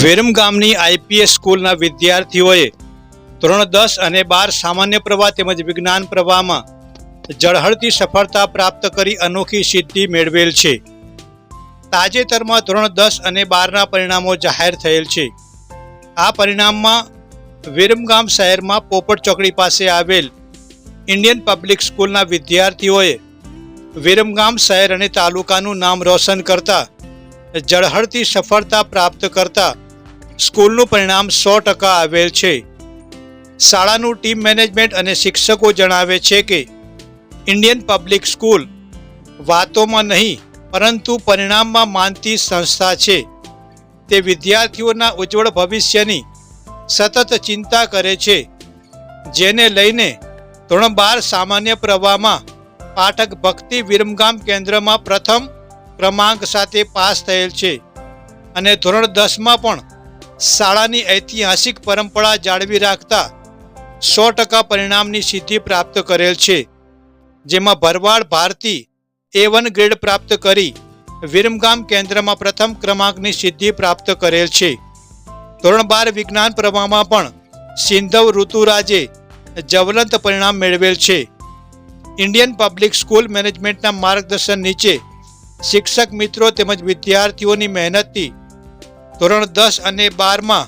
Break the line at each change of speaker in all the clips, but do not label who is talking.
વેરમ ગામની આઈપીએસ સ્કૂલના વિદ્યાર્થીઓએ ધોરણ દસ અને બાર સામાન્ય પ્રવાહ તેમજ વિજ્ઞાન પ્રવાહમાં ઝળહળતી સફળતા પ્રાપ્ત કરી અનોખી સિદ્ધિ મેળવેલ છે. તાજેતરમાં ધોરણ દસ અને બારના પરિણામો જાહેર થયેલ છે. આ પરિણામમાં વિરમગામ શહેરમાં પોપટ ચોકડી પાસે આવેલ ઇન્ડિયન પબ્લિક સ્કૂલના વિદ્યાર્થીઓએ વિરમગામ શહેર અને તાલુકાનું નામ રોશન કરતા ઝળહળતી સફળતા પ્રાપ્ત કરતા સ્કૂલનું પરિણામ સો ટકા આવેલ છે. શાળાનું ટીમ મેનેજમેન્ટ અને શિક્ષકો જણાવે છે કે, ઇન્ડિયન પબ્લિક સ્કૂલ વાતોમાં નહીં, પરંતુ પરિણામમાં માનતી સંસ્થા છે. તે વિદ્યાર્થીઓના ઉજ્જવળ ભવિષ્યની સતત ચિંતા કરે છે, જેને લઈને ધોરણ બાર સામાન્ય પ્રવાહમાં પાઠક ભક્તિ વિરમગામ કેન્દ્રમાં પ્રથમ ક્રમાંક સાથે પાસ થયેલ છે અને ધોરણ દસમાં પણ શાળાની ઐતિહાસિક પરંપરા જાળવી રાખતા સો ટકા પરિણામની સિદ્ધિ પ્રાપ્ત કરેલ છે. જેમાં Bharwad Bharti A one grade પ્રાપ્ત કરી વિરમગામ કેન્દ્રમાં પ્રથમ ક્રમાંકની સિદ્ધિ પ્રાપ્ત કરેલ છે. ધોરણ બાર વિજ્ઞાન પ્રવાહમાં પણ સિંધવ ઋતુરાજે જવલંત પરિણામ મેળવેલ છે. ઇન્ડિયન પબ્લિક સ્કૂલ મેનેજમેન્ટના માર્ગદર્શન નીચે શિક્ષક મિત્રો તેમજ વિદ્યાર્થીઓની મહેનતથી ધોરણ દસ અને બારમાં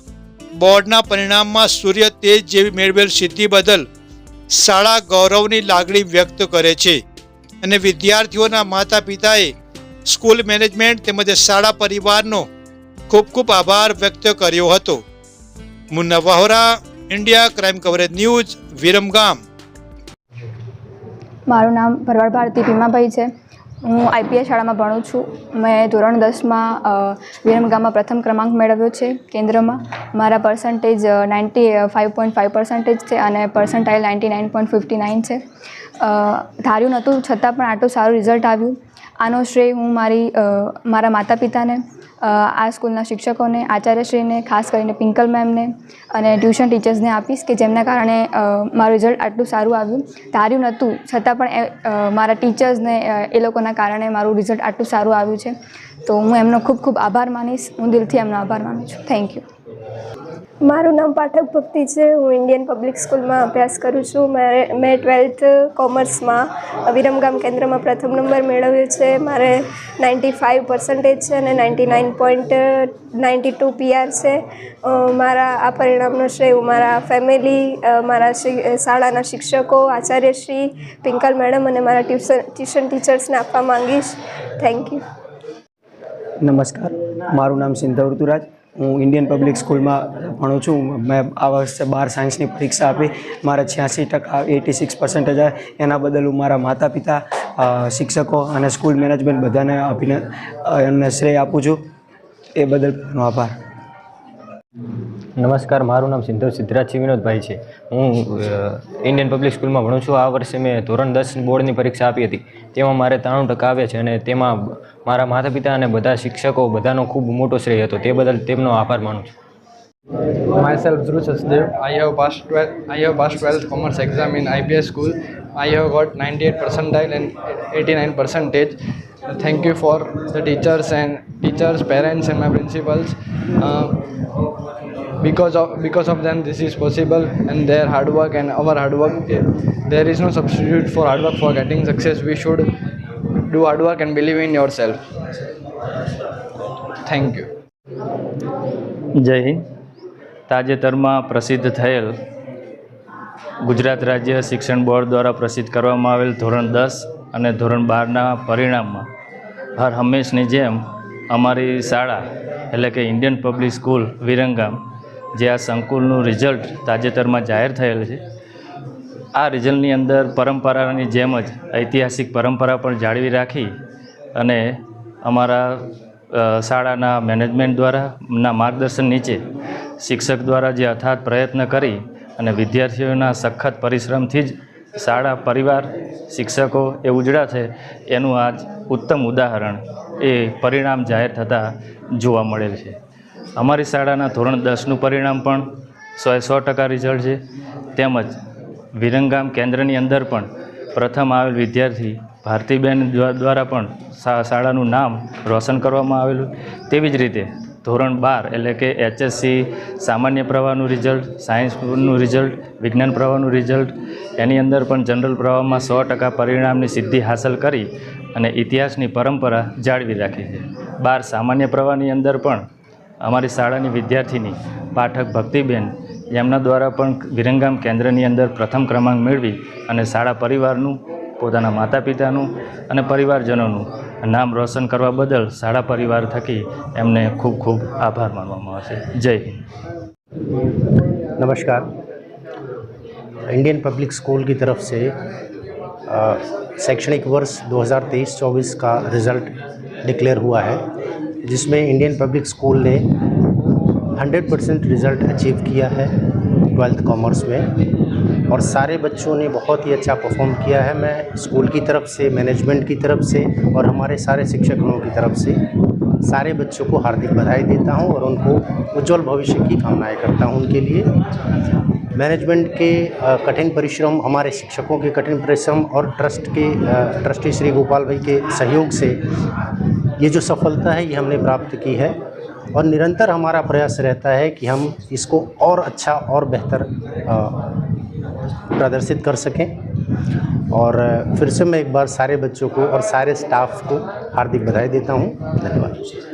બોર્ડના પરિણામમાં સૂર્ય તેજ જેવી મેળવેલ સિદ્ધિ બદલ શાળા ગૌરવની લાગણી વ્યક્ત કરે છે. અને વિદ્યાર્થીઓના માતા પિતાએ સ્કૂલ મેનેજમેન્ટ તેમજ શાળા પરિવારનો ખૂબ ખૂબ આભાર વ્યક્ત કર્યો હતો. Munna Vohra, India crime coverage news, Viramgam.
મારું નામ ભરવાડ ભારતી ભીમાભાઈ છે. હું આઈપીએસ શાળામાં ભણું છું. મેં ધોરણ દસમાં વિરમગામમાં પ્રથમ ક્રમાંક મેળવ્યો છે કેન્દ્રમાં. મારા percentage ninety five point five percentage છે અને percentile ninety nine point fifty nine છે. ધાર્યું નહોતું, છતાં પણ આટલું સારું રિઝલ્ટ આવ્યું. આનો શ્રેય હું મારી મારા માતા પિતાને આ સ્કૂલના શિક્ષકોને, આચાર્યશ્રીને, ખાસ કરીને પિંકલ મેમને અને ટ્યુશન ટીચર્સને આપીશ કે જેમના કારણે મારું રિઝલ્ટ આટલું સારું આવ્યું. ધાર્યું નહોતું, છતાં પણ મારા ટીચર્સને એ લોકોના કારણે મારું રિઝલ્ટ આટલું સારું આવ્યું છે. તો હું એમનો ખૂબ ખૂબ આભાર માનીશ. હું દિલથી એમનો આભાર માનું છું. થેન્ક યુ
મારું નામ પાઠક ભક્તિ છે. હું ઇન્ડિયન પબ્લિક સ્કૂલમાં અભ્યાસ કરું છું. મારે, મેં ટ્વેલ્થ કોમર્સમાં વિરમગામ કેન્દ્રમાં પ્રથમ નંબર મેળવ્યો છે. મારે નાઇન્ટી ફાઇવ પર્સન્ટેજ છે અને ninety nine point ninety two PR છે મારા, આ પરિણામનો શ્રેય હું મારા ફેમિલી મારા શાળાના શિક્ષકો, આચાર્યશ્રી, પિંકલ મેડમ અને મારા ટ્યુશન ટ્યુશન ટીચર્સને આપવા માંગીશ. થેન્ક યુ
નમસ્કાર. મારું નામ સિંધવ ઋતુરાજ. હું ઇન્ડિયન પબ્લિક સ્કૂલમાં ભણું છું. મેં આ વર્ષે બાર સાયન્સની પરીક્ષા આપી. મારા છ્યાસી ટકા એટી સિક્સ પર્સન્ટેજ એના બદલ હું મારા માતા પિતા શિક્ષકો અને સ્કૂલ મેનેજમેન્ટ બધાને અભિનંદન એમને શ્રેય આપું છું. એ બદલ આભાર.
નમસ્કાર મારું નામ સિદ્ધવ સિદ્ધરાજ વિનોદભાઈ છે હું ઇન્ડિયન પબ્લિક સ્કૂલમાં ભણું છું આ વર્ષે મેં ધોરણ દસ બોર્ડની પરીક્ષા આપી હતી તેમાં મારે ત્રાણું ટકા આવ્યા છે અને તેમાં મારા માતા પિતા અને બધા શિક્ષકો બધાનો ખૂબ મોટો શ્રેય હતો તે બદલ તેમનો આભાર માનું છું
Myself Dhruv Sachdev. I have passed 12, I have passed 12th commerce exam in IPS school. I have got 98 percentile and 89 percentage. Thank you for the teachers and teachers, parents and my principals. Uh, of them this is possible and their hard work and our hard work there is no substitute for hard work for getting success we should do hard work and believe in yourself thank you
જય હિન્દ તાજેતરમાં પ્રસિદ્ધ થયેલ ગુજરાત રાજ્ય શિક્ષણ board દ્વારા પ્રસિદ્ધ કરવામાં આવેલ ધોરણ દસ અને ધોરણ બારના પરિણામમાં હર હંમેશની જેમ અમારી શાળા એટલે કે ઇન્ડિયન પબ્લિક સ્કૂલ વિરંગામ જે આ સંકુલનું રિઝલ્ટ તાજેતરમાં જાહેર થયેલ છે. આ રિઝલ્ટની અંદર પરંપરાની જેમ જ ઐતિહાસિક પરંપરા પણ જાળવી રાખી અને અમારા શાળાના મેનેજમેન્ટ દ્વારા ના માર્ગદર્શન નીચે શિક્ષક દ્વારા જે અથાત પ્રયત્ન કરી અને વિદ્યાર્થીઓના સખત પરિશ્રમથી જ શાળા, પરિવાર, શિક્ષકો એ ઉજળા છે, એનું આજ ઉત્તમ ઉદાહરણ એ પરિણામ જાહેર થતાં જોવા મળેલ છે. અમારી શાળાના ધોરણ દસનું પરિણામ પણ સો સો ટકા રિઝલ્ટ છે. તેમજ વિરંગામ કેન્દ્રની અંદર પણ પ્રથમ આવેલ વિદ્યાર્થી ભારતીબેન દ્વા- દ્વારા પણ શાળાનું નામ રોશન કરવામાં આવેલું. તેવી જ રીતે ધોરણ બાર એટલે કે એચએસસી સામાન્ય પ્રવાહનું રિઝલ્ટ સાયન્સનું રિઝલ્ટ વિજ્ઞાન પ્રવાહનું રિઝલ્ટ એની અંદર પણ જનરલ પ્રવાહમાં સો ટકા પરિણામની સિદ્ધિ હાંસલ કરી અને ઇતિહાસની પરંપરા જાળવી રાખી છે. બાર સામાન્ય પ્રવાહની અંદર પણ અમારી શાળાની વિદ્યાર્થીની પાઠક ભક્તિબેન એમના દ્વારા પણ વિરંગામ કેન્દ્રની અંદર પ્રથમ ક્રમાંક મેળવી અને શાળા પરિવારનું પોતાના માતા પિતાનું અને પરિવારજનોનું નામ રોશન કરવા બદલ શાળા પરિવાર થકી એમને ખૂબ ખૂબ આભાર માનવામાં આવશે જય હિન્દ
नमस्कार इंडियन पब्लिक स्कूल की तरफ से अ, शैक्षणिक वर्ष 2023-24 का रिज़ल्ट डिक्लेयर हुआ है जिसमें इंडियन पब्लिक स्कूल ने 100 परसेंट रिज़ल्ट अचीव किया है ट्वेल्थ कॉमर्स में। और सारे बच्चों ने बहुत ही अच्छा परफॉर्म किया है। मैं स्कूल की तरफ़ से मैनेजमेंट की तरफ़ से और हमारे सारे शिक्षकों की तरफ़ से सारे बच्चों को हार्दिक बधाई देता हूँ और उनको उज्जवल भविष्य की कामनाएँ करता हूँ उनके लिए। मैनेजमेंट के कठिन परिश्रम, हमारे शिक्षकों के कठिन परिश्रम और ट्रस्ट के ट्रस्टी श्री गोपाल भाई के सहयोग से ये जो सफलता है, ये हमने प्राप्त की है और निरंतर हमारा प्रयास रहता है कि हम इसको और अच्छा और बेहतर प्रदर्शित कर सकें। और फिर से मैं एक बार सारे बच्चों को और सारे स्टाफ को हार्दिक बधाई देता हूँ। धन्यवाद।